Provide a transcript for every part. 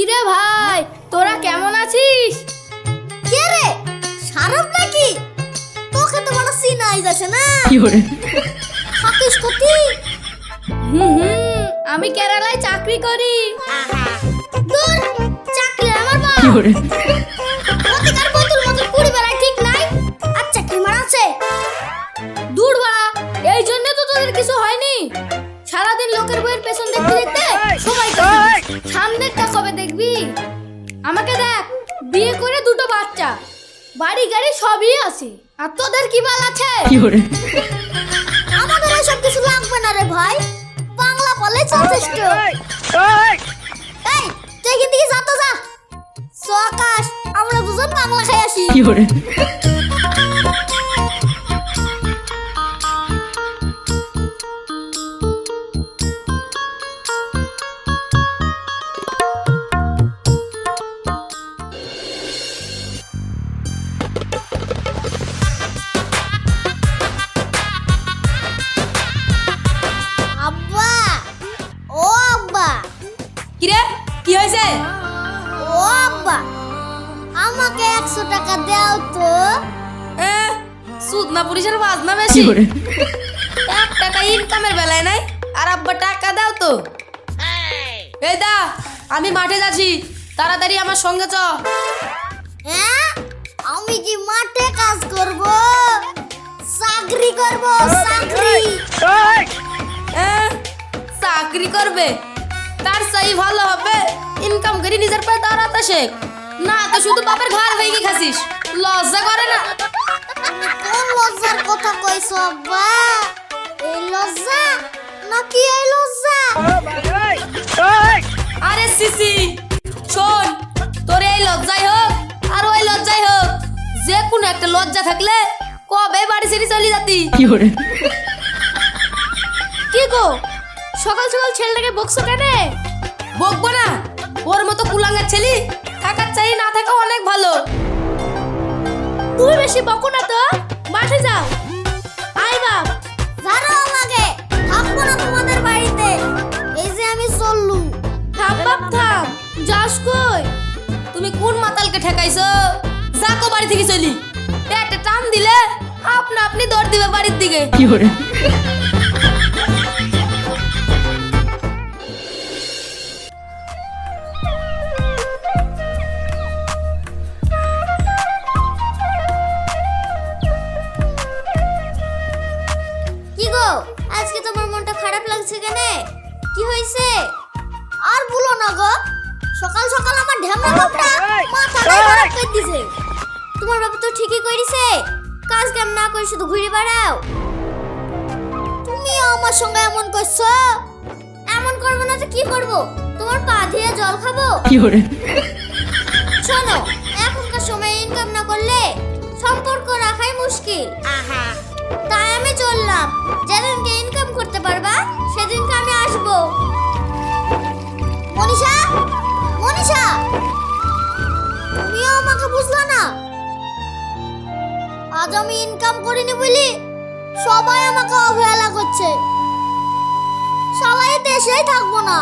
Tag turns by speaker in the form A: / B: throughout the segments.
A: কিরে ভাই তোরা কেমন আছিস? কে রে? সারব নাকি? তোকে তো বড় সিনাই যাচ্ছে না? থাকিস কতি? হুম হুম আমি কেরালায় চাকরি করি। দূর চাকরি আমার বাপ। প্রতিকার বন্ধুর মতো কুড়ি বেলায় ঠিক নাই? আর চাকরি মারাচ্ছে দূর বাড়া এই জন্য তো তোদের কিছু হয়নি। আমাকে দেখ বিয়ে করে দুটো বাচ্চা। বাড়ি গাড়ি সবই আছে। আর তোদের কি বাল আছে? আমাদের এসব কিছু লাগবে না রে ভাই। বাংলা বলে যথেষ্ট এই তুই কিন্তু যা তো যা। সকাশ আমরা দুজন বাংলা খাই আসি। আব্বা আমাকে একশো টাকা দাও তো।
B: সুদ না পুলিশের বাজ না বেশি। এক টাকা ইনকামের বেলায় নাই আর আব্বা টাকা দাও তো। এই দা আমি মাঠে যাচ্ছি। তাড়াতাড়ি আমার সঙ্গে চ।
A: হ্যাঁ আমি কি মাঠে কাজ করব? চাকরি করব চাকরি।
B: চাকরি করবে। তার চাই ভালো হবে। ইনকাম করে নিজের পায়ে দাঁড়াতে শেখ। না তো শুধু বাপের ঘর ভেঙে খাসিস? লজ্জা করে না?
A: কোন লজ্জার কথা কইছো আব্বা। এই লজ্জা? নাকি এই লজ্জা?
B: আরে সিসি শোন তোর এই লজ্জাই হোক আর ওই লজ্জাই হোক। যে কোনো একটা লজ্জা থাকলে কবে বাড়ি ছেড়ে চলে যাতি?
A: কি গো? সকাল সকাল ছেলেটাকে বকছো কেন?
B: বকবো না? ওর মতো কুলাঙ্গার ছেলে থাকার চাই না থাকা অনেক ভালো।
A: তুমি বেশি বকো না তো মাঠে যাও। আই বাপ। জানো আমাকে থাকব না তোমাদের বাড়িতে। এই যে আমি চললু থাম বাপ থাম। যাস কই?
B: তুমি কোন মাতালকে ঠেকাইছো? যাকো বাড়ি থেকে চলি। একটা টান দিলে আপনা আপনি দৌড় দিবে বাড়ির দিকে।
A: কি কি হয়েছে আর বলো না গো সকাল সকাল আমার ঢ্যামনা বাপটা মাথা খারাপ করে দিছে। তোমার বাবা তো ঠিকই কইছে কাজ কাম না করে শুধু ঘুরে বেড়াও। তুমিও আমার সঙ্গে এমন করছ? এমন করব না তো কি করব? তোমার পা দিয়ে জল খাব? কি করে শোনো এখনকার সময় ইনকাম না করলে সম্পর্ক রাখাই মুশকিল। তাই বুঝলা না? আজ আমি ইনকাম করিনি বলি সবাই আমাকে অবহেলা করছে। সবাই দেশেই থাকব না।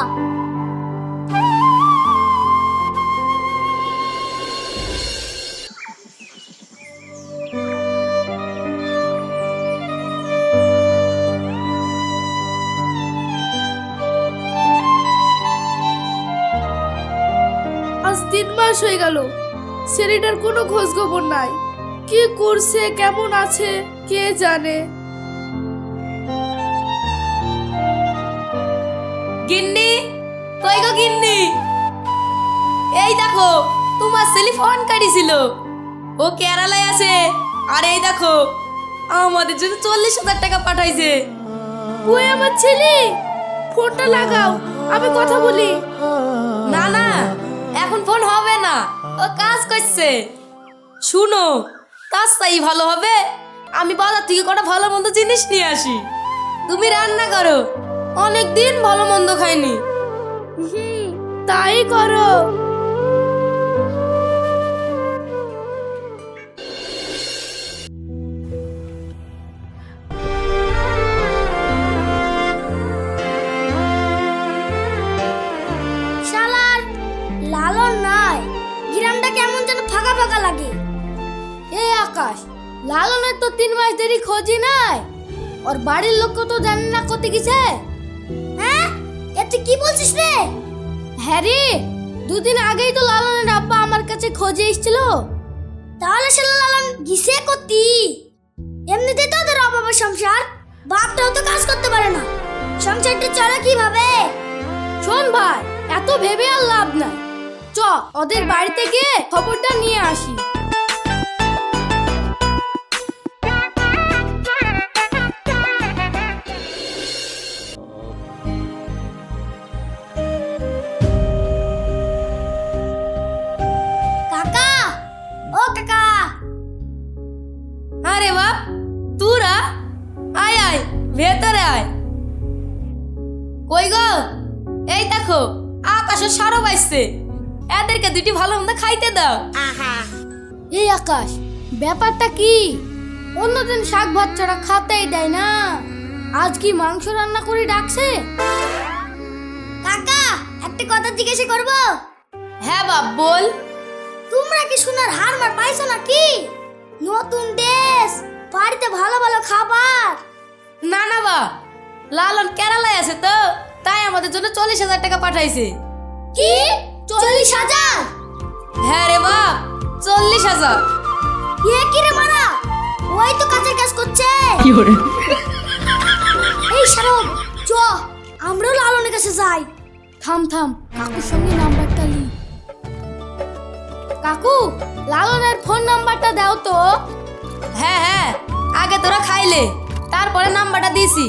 C: আজ তিন মাস হয়ে গেল। ছেলেটার কোনো খোঁজ খবর নাই। কি করছে কেমন আছে কে জানে?
B: গিন্নি কই গো গিন্নি? এই দেখো তোমার ছেলে ফোন কাটিছিল। ও কেরালায় আছে। আর এই দেখো আমাদের জন্য চল্লিশ হাজার টাকা পাঠাইছে।
C: ওই আমার ছেলে ফোনটা লাগাও আমি কথা বলি।
B: ও কাজ করছে। শুনো কাজ তাই ভালো হবে। আমি বাজার থেকে কটা ভালো মন্দ জিনিস নিয়ে আসি। তুমি রান্না করো। অনেক দিন ভালো মন্দ খাইনি।
C: তাই করো। আকাশ। লালনের তো তিন মাস দেরি খোঁজি নাই। ওর বাড়ির লোক তো জানে না কোথায় গেছে
A: হ্যাঁ? এ তুই কি বলছিস রে?
C: হ্যাঁ দুদিন আগেই তো লালনের আব্বা আমার কাছে খোঁজে এসেছিল।
A: তাহলে সে লালন গিসে করতি এমনিতে তো ওদের অভাবের সংসার। বাপটাও তো কাজ করতে পারে না। সংসারটা চলে কীভাবে?
C: শোন ভাই, এত ভেবে আর লাভ নাই। চ, ওদের বাড়িতে গিয়ে খবরটা নিয়ে আসি।
B: কই গো? এই দেখো আকাশে সারো বাইছে। এদেরকে দুটি ভালো মন্দ খাইতে দাও।
C: এই আকাশ ব্যাপারটা কি? অন্যদিন শাক ভাত ছাড়া খাতেই দেয় না। আজ কি মাংস রান্না করে ডাকছে?
A: কাকা একটা কথা জিজ্ঞাসা করব?
B: হ্যাঁ বাপ বল।
A: তোমরা কি সোনার হার মার পাইছো নাকি? নতুন দেশ বাড়িতে ভালো ভালো খাবার।
B: না না বাপ। লালন কেরালায় আছে তো তাই আমাদের জন্য চল্লিশ হাজার টাকা পাঠাইছে।
A: কি? চল্লিশ হাজার?
B: হ্যাঁ রে বাপ চল্লিশ হাজার।
A: এ কি রে মারা? ওই তো কাজের কাজ করছে। এই শারদ চ আমরাও লালনের কাছে যাই।
C: থাম থাম কাকুর সঙ্গে নাম্বারটা লি। কাকু লালনের ফোন নাম্বারটা দাও তো।
B: হ্যাঁ হ্যাঁ আগে তোরা খাইলে তারপরে নাম্বারটা দিয়েছি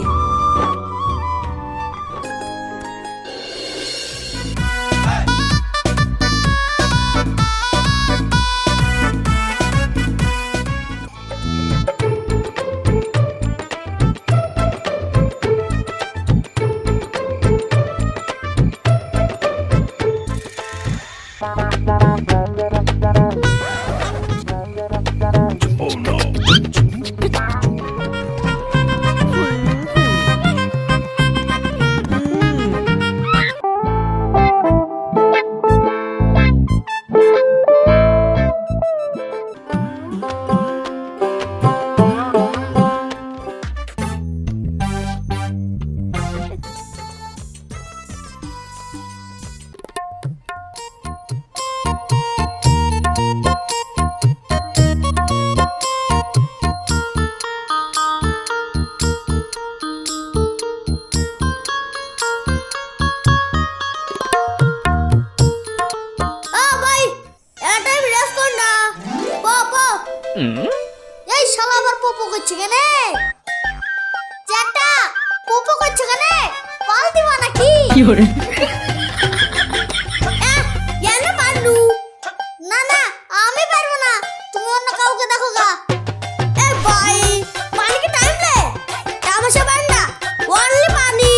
A: এই শালা আবার পোপো করছে কেন? চ্যাটা পোপো করছে কেন? পাল দিবা নাকি? কি টাইম লে? তামাশা পার না অনলি পানি।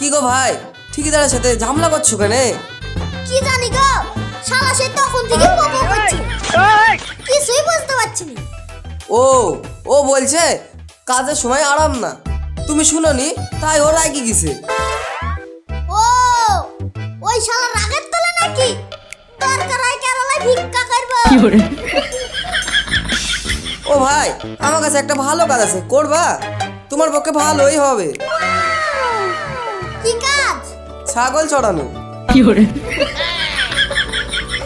D: কি গো ভাই? ঠিকাদারের সাথে ঝামেলা করছ কেন?
A: কি জানি গো? শালা সে তখন থেকে পোপো করছে কিছুই বুঝতে পারছি না।
D: ও ও বলছে কাজের সময় আরাম না। তুমি শুনোনি তাই ও রাগি গেছে।
A: ও ওই শালা রাগের তলে নাকি? দরকার কেরালায় ভিক্ষা করব।
D: ও ভাই আমার কাছে একটা ভালো কাজ আছে করবা? তোমার পক্ষে ভালোই হবে। ছাগল চড়ানো।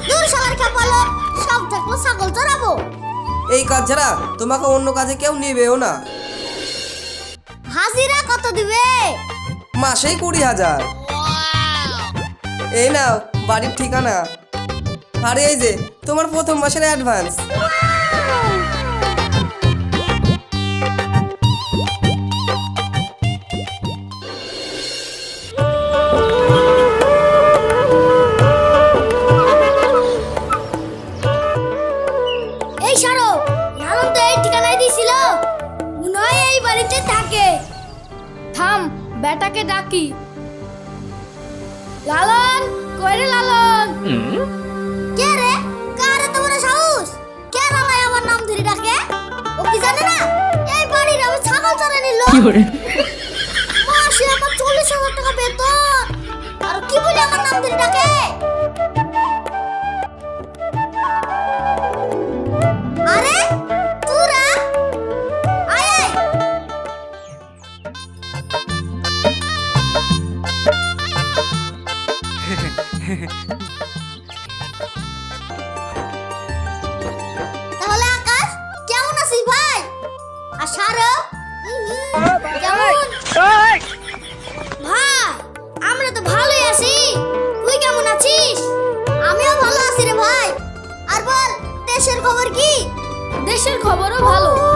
A: দূর শালার খাপালো সব থাকল ছাগল চড়াবো।
D: এই কাজ ছাড়া তোমাকে অন্য কাজে কেউ নেবেও না।
A: হাজিরা কত দিবে?
D: মাসেই কুড়ি হাজার। এই নাও বাড়ির ঠিকানা। আর এই যে তোমার প্রথম মাসের অ্যাডভান্স
C: থাম বেটাকে ডাকি। লালন কইরে লালন?
A: কে রে? কার এত সাহস? কে রালাই আমার নাম ধরে ডাকে? ও কি জানে না? এই বাড়ির আমি ছাগল চড়ে নিল। মাসে আমার চল্লিশ হাজার টাকা বেতন। আর কি বলে আমার নাম ধরে ডাকে? দেশের
C: খবরও ভালো।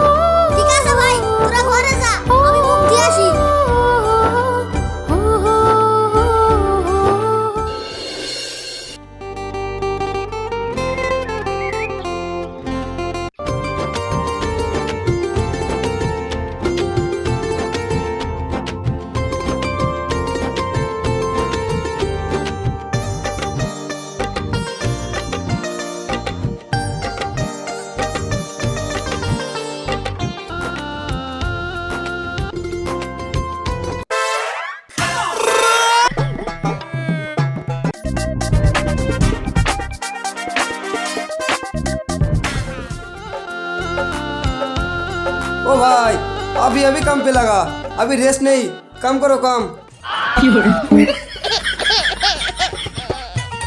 D: भाई अभी अभी काम पे लगा अभी रेस्ट नहीं काम करो काम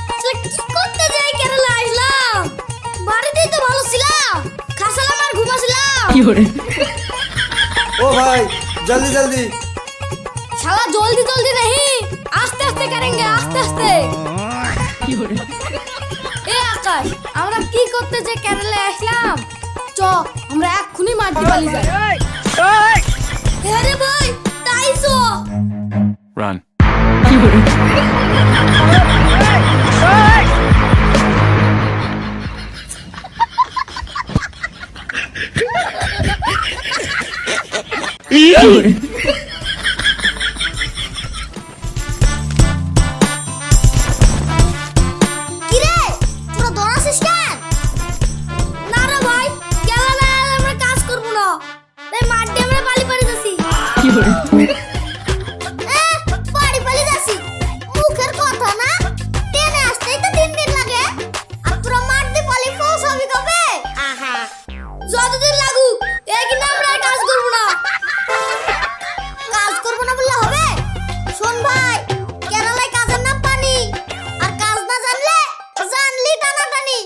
A: আসলে কি করতে যাই কেরালা আসলাম বাড়িতেই তো ভালো ছিলাম খাসালাম আর ঘুমাছিলাম
D: ओ भाई जल्दी जल्दी
C: শালা জলদি জলদি नहीं আস্তে আস্তে करेंगे আস্তে আস্তে এ আকাশ আমরা কি করতে যে কেরালা আসলাম চ আমরা এক্ষুনি মাটি পালি যাই।
A: হ্যাঁ রে ভাই তাই তো
E: Run.
A: কি যতদিন লাগুক একদিন আমরা আর কাজ করব না। কাজ করব না বললে হবে? শোন ভাই, কেরালায় কাজের নাম পানি। আর কাজ না জানলে জানলি টানাটানি